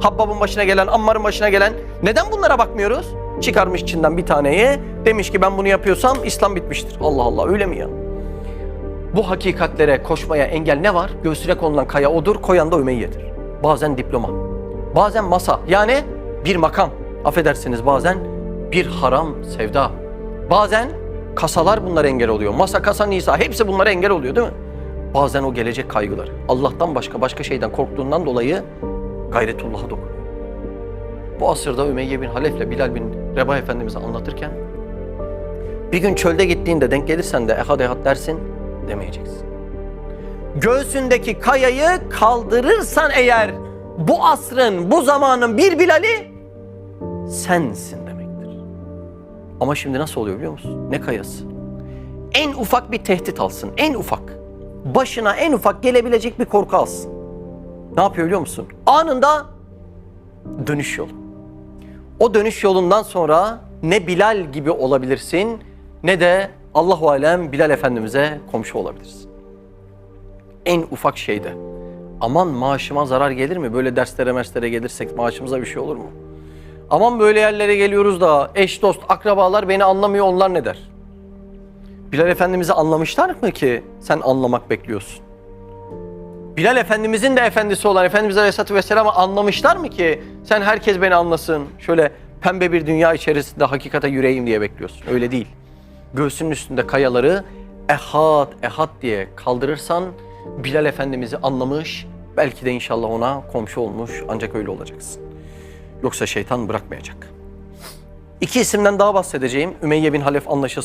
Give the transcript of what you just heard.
Habbab'ın başına gelen, Ammar'ın başına gelen. Neden bunlara bakmıyoruz? Çıkarmış içinden bir taneyi. Demiş ki ben bunu yapıyorsam İslam bitmiştir. Allah Allah öyle mi ya? Bu hakikatlere koşmaya engel ne var? Göğsüne konulan kaya odur, koyan da Ümeyye'dir. Bazen diploma, bazen masa yani bir makam. Affedersiniz bazen bir haram sevda. Bazen kasalar bunlara engel oluyor. Masa, kasa, nisa hepsi bunlara engel oluyor değil mi? Bazen o gelecek kaygıları. Allah'tan başka başka şeyden korktuğundan dolayı gayretullah'a dokunuyor. Bu asırda Ümeyye bin Halef'le Bilal bin Rebah Efendimiz'i anlatırken bir gün çölde gittiğinde denk gelirsen de ehad ehad dersin demeyeceksin. Göğsündeki kayayı kaldırırsan eğer bu asrın, bu zamanın bir Bilal'i sensin demektir. Ama şimdi nasıl oluyor biliyor musun? Ne kayası? En ufak bir tehdit alsın, en ufak. Başına en ufak gelebilecek bir korku alsın. Ne yapıyor biliyor musun? Anında dönüş yolu. O dönüş yolundan sonra ne Bilal gibi olabilirsin ne de Allahu alem Bilal Efendimiz'e komşu olabilirsin. En ufak şeyde. Aman maaşıma zarar gelir mi? Böyle derslere merslere gelirsek maaşımıza bir şey olur mu? Aman böyle yerlere geliyoruz da eş dost akrabalar beni anlamıyor onlar ne der? Bilal Efendimiz'i anlamışlar mı ki sen anlamak bekliyorsun? Bilal Efendimizin de efendisi olan Efendimiz Aleyhisselatü Vesselam'ı anlamışlar mı ki sen herkes beni anlasın, şöyle pembe bir dünya içerisinde hakikate yüreğim diye bekliyorsun. Öyle değil. Göğsünün üstünde kayaları ehad ehad diye kaldırırsan Bilal Efendimiz'i anlamış, belki de inşallah ona komşu olmuş ancak öyle olacaksın. Yoksa şeytan bırakmayacak. İki isimden daha bahsedeceğim. Ümeyye bin Halef anlaşılsın.